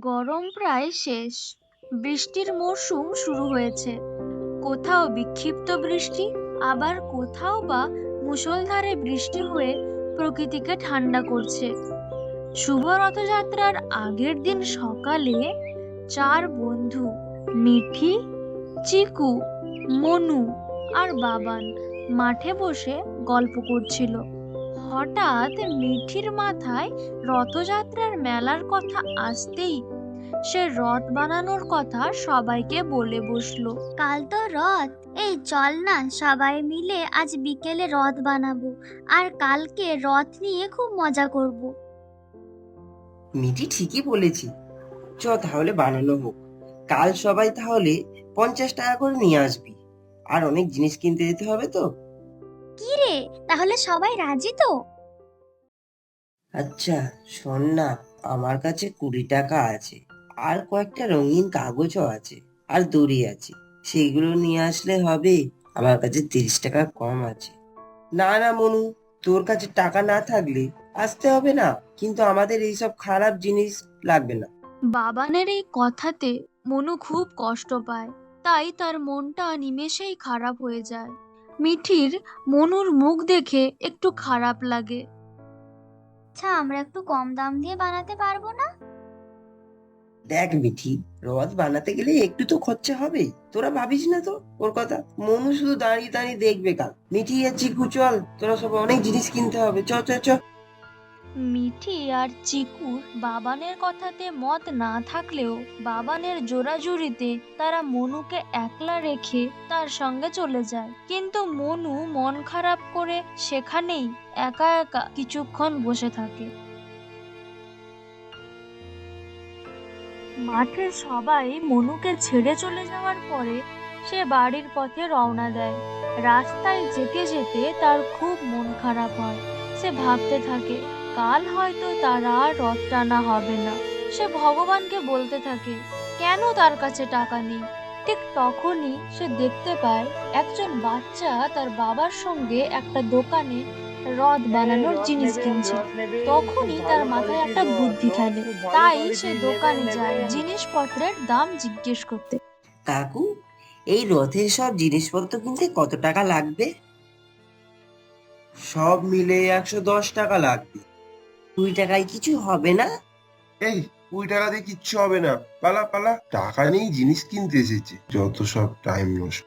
গরম প্রায় শেষ। বৃষ্টির মরশুম শুরু হয়েছে। কোথাও বিক্ষিপ্ত বৃষ্টি, আবার কোথাও বা মুষলধারে বৃষ্টি হয়ে প্রকৃতিকে ঠান্ডা করছে। শুভ রথযাত্রার আগের দিন সকালে চার বন্ধু, মিঠি, চিকু, মনু আর বাবান মাঠে বসে গল্প করছিল। হঠাৎ মিঠির মাথায় রথযাত্রার মেলার কথা আসতেই সে রথ বানানোর কথা সবাইকে বলে বসল। কাল তো রথ। এই চল না সবাই মিলে আজ বিকেলে রথ বানাবো আর কালকে রথ নিয়ে খুব মজা করব। মিটি ঠিকই বলেছি। চ তাহলে বানানো হোক। কাল সবাই তাহলে পঞ্চাশ টাকা করে নিয়ে আসবি। আর অনেক জিনিস কিনতে যেতে হবে তো। কি রে তাহলে সবাই রাজি তো? আচ্ছা শোন না আমার কাছে কুড়ি টাকা আছে আর কয়েকটা রঙিন কাগজও আছে আর দড়ি আছে সেগুলো নিয়ে আসলে হবে আমার কাছে তিরিশ টাকা কম আছে। না না মনু তোর কাছে টাকা না থাকলে আসতে হবে না কিন্তু আমাদের এইসব খারাপ জিনিস লাগবে না। বাবানের এই কথাতে মনু খুব কষ্ট পায় তাই তার মনটা নিমেষেই খারাপ হয়ে যায়। মিঠির মনুর মুখ দেখে একটু খারাপ লাগে। আচ্ছা আমরা একটু কম দাম দিয়ে বানাতে পারব না? দেখ মিঠি রথ বানাতে গেলে একটু তো খরচা হবে। তোরা ভাবিস না তো ওর কথা? মনু শুধু দাঁড়িয়ে দাঁড়িয়ে দেখবে কাল। মিঠি আর চিকু চল। তোরা সব অনেক জিনিস কিনতে হবে। চ চ চ। মিঠি আর চিকুর বাবানের কথাতে মত না থাকলেও বাবানের জোরাজুরিতে তারা মনুকে একলা রেখে তার সঙ্গে চলে যায়। কিন্তু মনু মন খারাপ করে সেখানেই একা একা কিছুক্ষণ বসে থাকে। মাঠে সবাই মনুকে ছেড়ে চলে যাওয়ার পরে সে বাড়ির পথে রওনা দেয়। রাস্তায় যেতে যেতে তার খুব মন খারাপ হয়। সে ভাবতে থাকে কাল হয়তো তার আর রথ টানা হবে না। সে ভগবানকে বলতে থাকে কেন তার কাছে টাকা নেই? ঠিক তখনই সে দেখতে পায় একজন বাচ্চা তার বাবার সঙ্গে একটা দোকানে রথ বানানোর জিনিস কিনছে। তখনই তার মাথায় একটা বুদ্ধি খেলে তাই সে দোকানে যায় জিনিসপত্রের দাম জিজ্ঞেস করতে। কাকু এই রথের সব জিনিসপত্র কিনতে কত টাকা লাগবে? সব মিলে একশো দশ টাকা লাগবে। কুড়ি টাকায় কিছু হবে না? এই কুড়ি টাকা দিয়ে কিচ্ছু হবে না। পালা পালা। টাকা নেই জিনিস কিনতে এসেছে। যত সব টাইম নষ্ট।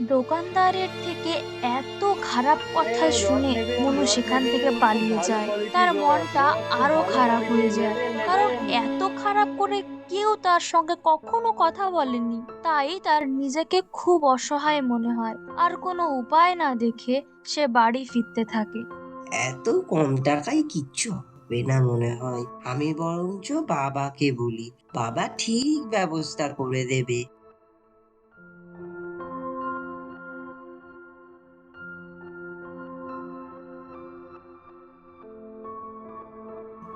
দোকানদারের থেকে এত খারাপ কথা শুনে মনু সেখান থেকে পালিয়ে যায়। তার মনটা আরও খারাপ হয়ে যায়। কারণ এত খারাপ করে কেউ তার সঙ্গে কখনো কথা বলেনি। তাই তার নিজেকে খুব অসহায় মনে হয়। আর কোনো উপায় না দেখে সে বাড়ি ফিরতে থাকে। এত কম টাকায় কিচ্ছু হবে না মনে হয়। আমি বরঞ্চ বাবাকে বলি, বাবা ঠিক ব্যবস্থা করে দেবে।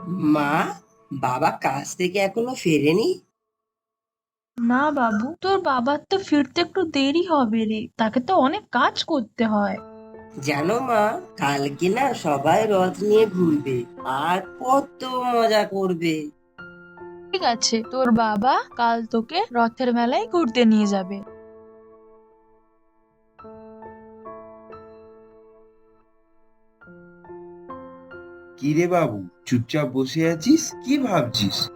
মা, বাবা কাজ থেকে এখনও ফেরেনি? না বাবু, তোর বাবার তো ফিরতে একটু দেরি হবে রে। তাকে তো অনেক কাজ করতে হয়। জানো মা কালকে না সবাই রথ নিয়ে ঘুরবে আর কত মজা করবে। ঠিক আছে তোর বাবা কাল তোকে রথের মেলায় ঘুরতে নিয়ে যাবে। কি রে বাবু চুপচাপ বসে আছিস? কি ভাবছিস?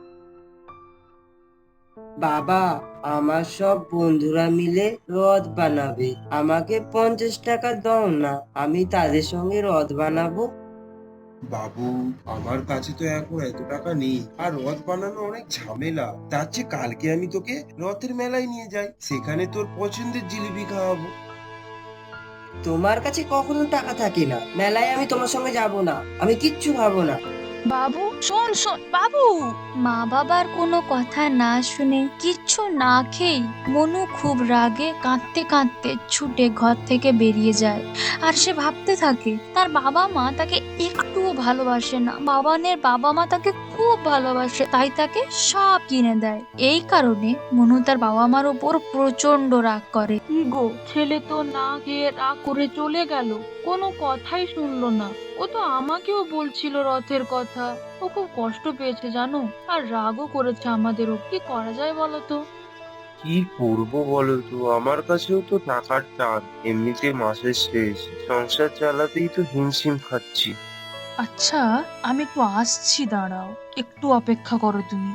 বাবা আমার সব বন্ধুরা মিলে রথ বানাবে। আমাকে পঞ্চাশ টাকা দাও না আমি তাদের সঙ্গে রথ বানাবো। বাবু আমার কাছে তো এখন এত টাকা নেই। আর রথ বানানো অনেক ঝামেলা। তার চেয়ে কালকে আমি তোকে রথের মেলায় নিয়ে যাই। সেখানে তোর পছন্দের জিলিপি খাওয়াবো। তোমার কাছে কখনো টাকা থাকে না। মেলায় আমি তোমার সঙ্গে যাব না। আমি কিচ্ছু ভাবো না। বাবু, শোন শোন, বাবু। মা বাবার কোনো কথা না শুনে কিচ্ছু না খেয়েই মনু খুব রাগে কাঁদতে কাঁদতে ছুটে ঘর থেকে বেরিয়ে যায়। আর সে ভাবতে থাকে, তার বাবা মা তাকে একটুও ভালোবাসে না। বাবানের বাবা মা তাকে খুব ভালোবাসে তাই তাকে সব কিনে দেয়। এই কারণে মনু তার বাবা মার উপর প্রচণ্ড রাগ করে। কি গো ছেলে তো না খেয়ে রাগ করে চলে গেল কোনো কথাই শুনলো না। ও তো আমাকেও বলছিল রথের কথা। ও খুব কষ্ট পেয়েছে জানো আর রাগও করেছে আমাদের ও কি করা যায় বলো তো? কি করব বলো তো? আমার কাছেও তো টাকার টান। এমনিতে মাসের শেষ। সংসার চালাতেই তো হিমশিম খাচ্ছি। আচ্ছা আমি একটু আসছি, দাঁড়াও। একটু অপেক্ষা করো তুমি।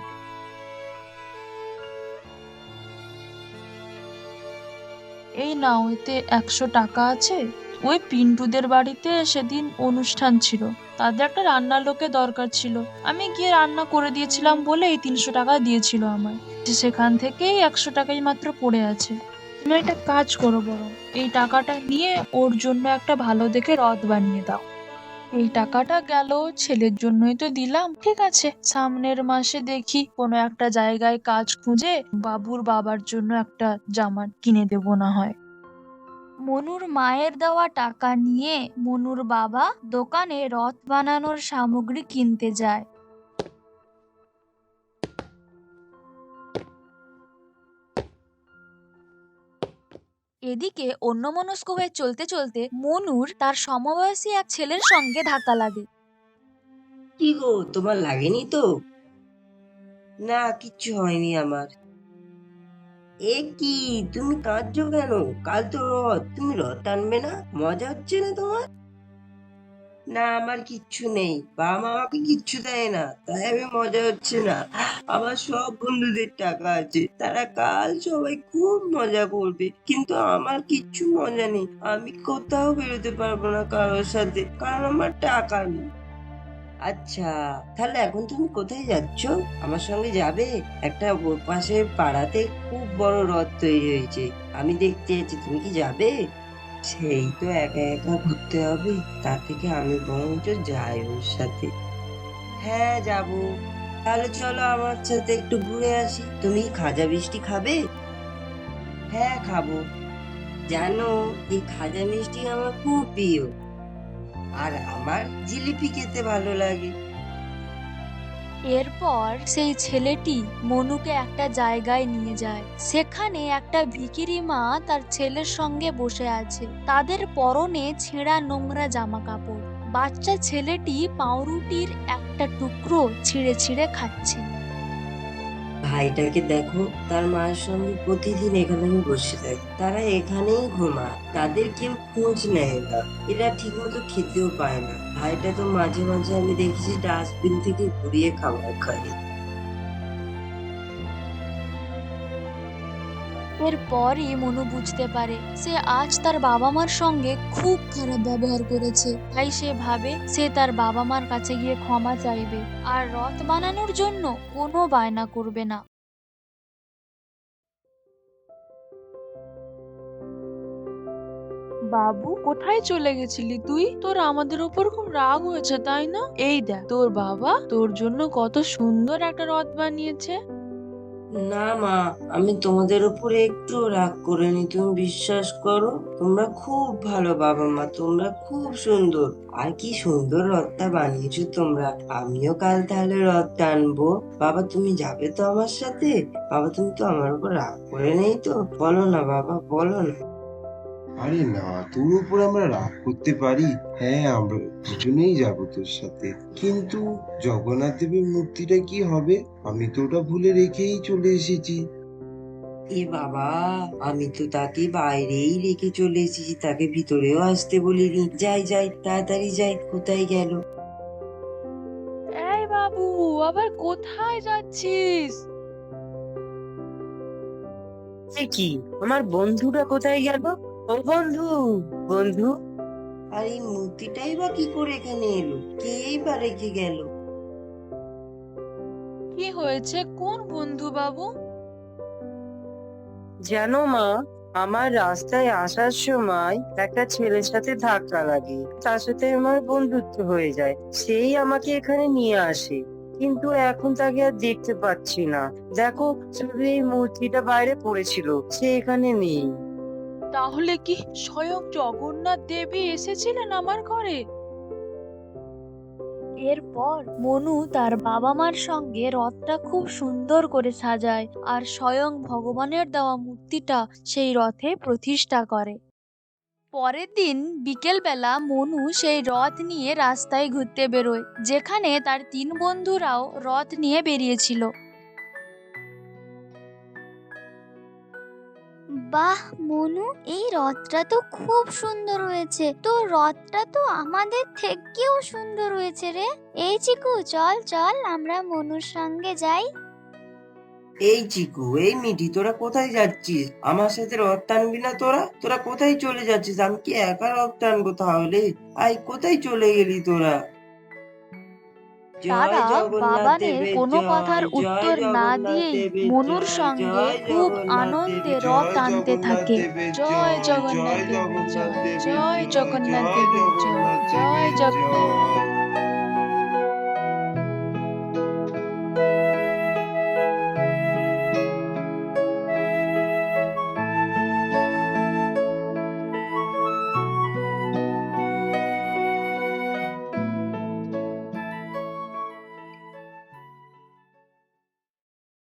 এই নাও, এতে একশো টাকা আছে। ওই পিন্টুদের বাড়িতে সেদিন অনুষ্ঠান ছিল। তাদের একটা রান্নার লোকের দরকার ছিল। আমি গিয়ে রান্না করে দিয়েছিলাম বলে এই তিনশো টাকা দিয়েছিল আমায়। সেখান থেকেই একশো টাকাই মাত্র পড়ে আছে। তুমি একটা কাজ করো বরং। এই টাকাটা নিয়ে ওর জন্য একটা ভালো দেখে রথ বানিয়ে দাও। এই টাকাটা গেল, ছেলের জন্যই তো দিলাম। ঠিক আছে, সামনের মাসে দেখি কোনো একটা জায়গায় কাজ খুঁজে বাবুর বাবার জন্য একটা জামা কিনে দেবো না হয়। মনুর মায়ের দেওয়া টাকা নিয়ে মনুর বাবা দোকানে রথ বানানোর সামগ্রী কিনতে যায়। এদিকে অন্যমনস্ক হয়ে চলতে চলতে মনুর তার সমবয়সী এক ছেলের সঙ্গে ধাক্কা লাগে। কি গো, তোমার লাগেনি তো? না, কিচ্ছু হয়নি আমার। এ কি, তুমি কাঁদছো কেন? কাল তো রথ, তুমি রথ টানবে না? মজা হচ্ছে না তোমার? না, আমার কিচ্ছু নেই। বাবা মা আমাকে কিচ্ছু দেয় না, তাই আমি মজা হচ্ছে না। আমার সব বন্ধুদের টাকা আছে, তারা কাল সবাই খুব মজা করবে, কিন্তু আমার কিচ্ছু মজা নেই। আমি কোথাও বেরোতে পারব না কারোর সাথে, কারণ আমার টাকা নেই। আচ্ছা তাহলে এখন তুমি কোথায় যাচ্ছ? আমার সঙ্গে যাবে? একটা ওর পাশে পাড়াতে খুব বড় রথ তৈরি হয়েছে। আমি দেখতে যাচ্ছি, তুমি কি যাবে? সেই তো একা একা ঘুরতে হবে, তা থেকে আমি বরঞ্চ যাই ওর সাথে। হ্যাঁ যাব। তাহলে চলো আমার সাথে একটু ঘুরে আসি। তুমি খাজা মিষ্টি খাবে? হ্যাঁ খাব। জানো, এই খাজা মিষ্টি আমার খুব প্রিয়। আর আমার জিলিপি খেতে ভালো লাগে। এরপর সেই ছেলেটি মনুকে একটা জায়গায় নিয়ে যায়। সেখানে একটা ভিকিরি মা তার ছেলের সঙ্গে বসে আছে। তাদের পরনে ছেঁড়া নোংরা জামা কাপড় বাচ্চা ছেলেটি পাউরুটির একটা টুকরো ছিঁড়ে ছিঁড়ে খাচ্ছে। ভাইটাকে দেখো, তার মায়ের সঙ্গে প্রতিদিন এখানে আমি বসে থাকে। তারা এখানেই ঘুমায়, তাদের কেউ খোঁজ নেয় না। এরা ঠিক মতো খেতেও পায় না। ভাইটা তো মাঝে মাঝে আমি দেখেছি, ডাস্টবিন থেকে ঘুরিয়ে খাবার খায়। এরপরই মনু বুঝতে পারে, সে আজ তার বাবা মার সঙ্গে খুব খারাপ ব্যবহার করেছে। তাই সে ভাবে সে তার বাবা মার কাছে গিয়ে ক্ষমা চাইবে, আর রথ বানানোর জন্য কোনো বায়না করবে না। বাবু, কোথায় চলে গেছিলি তুই? তোর আমাদের ওপর খুব রাগ হয়েছে, তাই না? এই দেখ, তোর বাবা তোর জন্য কত সুন্দর একটা রথ বানিয়েছে। না মা, আমি তোমাদের উপরে একটু রাগ করে করিনি তুমি বিশ্বাস করো, তোমরা খুব ভালো বাবা মা, তোমরা খুব সুন্দর। আর কি সুন্দর রথটা বানিয়েছো তোমরা। আমিও কাল তাহলে রথ টানবো। বাবা, তুমি যাবে তো আমার সাথে? বাবা, তুমি তো আমার উপর রাগ করে নেই তো? বলো না বাবা, বলো না। আরে না তোর উপর আমরা রাগ করতে পারি। হ্যাঁ আমরা দুজনেই যাব তোর সাথে। কিন্তু জগন্নাথ দেবের মূর্তিটা কি হবে? আমি তো ওটা ভুলে রেখেই চলে এসেছি। এ বাবা আমি তো তাকে বাইরেই রেখে চলে এসেছি তাকে ভিতরেও আসতে বলিনি। যাই যাই তাড়াতাড়ি যাই কোথায় গেল? এই বাবু আবার কোথায় যাচ্ছিস? কি আমার বন্ধুটা কোথায় গেল? ও বন্ধু বন্ধু। আর এই মূর্তিটাই বা কি করে এখানে এলো? কেই বা রেখে গেল? কি হয়েছে? কোন বন্ধু বাবু? জানো মা আমার রাস্তায় আসার সময় একটা ছেলের সাথে ধাক্কা লাগে। তার সাথে আমার বন্ধুত্ব হয়ে যায়। সেই আমাকে এখানে নিয়ে আসে। কিন্তু এখন তাকে আর দেখতে পাচ্ছি না। দেখো শুধু এই মূর্তিটা বাইরে পড়েছিল। সে এখানে নেই। তাহলে কি স্বয়ং জগন্নাথ দেবী এসেছিলেন আমার ঘরে? এরপর মনু তার বাবা মার সঙ্গে রথটা খুব সুন্দর করে সাজায় আর স্বয়ং ভগবানের দেওয়া মূর্তিটা সেই রথে প্রতিষ্ঠা করে। পরের দিন বিকেলবেলা মনু সেই রথ নিয়ে রাস্তায় ঘুরতে বেরোয়, যেখানে তার তিন বন্ধুরাও রথ নিয়ে বেরিয়েছিল। বাহ, মনু, এই রথটা তো খুব সুন্দর হয়েছে। তো রথটা তো আমাদের থেকেও সুন্দর হয়েছে রে। এই চিকু, চল চল, আমরা মনুর সঙ্গে যাই। এই চিকু, এই মিঠি, তোরা কোথায় যাচ্ছিস? আমার সাথে রথ টানবি না তোরা? তোরা কোথায় চলে যাচ্ছিস? আমি কি একা রথ টানবো তাহলে? আই কোথায় চলে গেলি তোরা? তারা বাবানের কোনো কথার উত্তর না দিয়েই মনুর সঙ্গে খুব আনন্দে রথ আনতে থাকে। জয় জগন্নাথ জয় জগন্নাথ জয় জগন্নাথ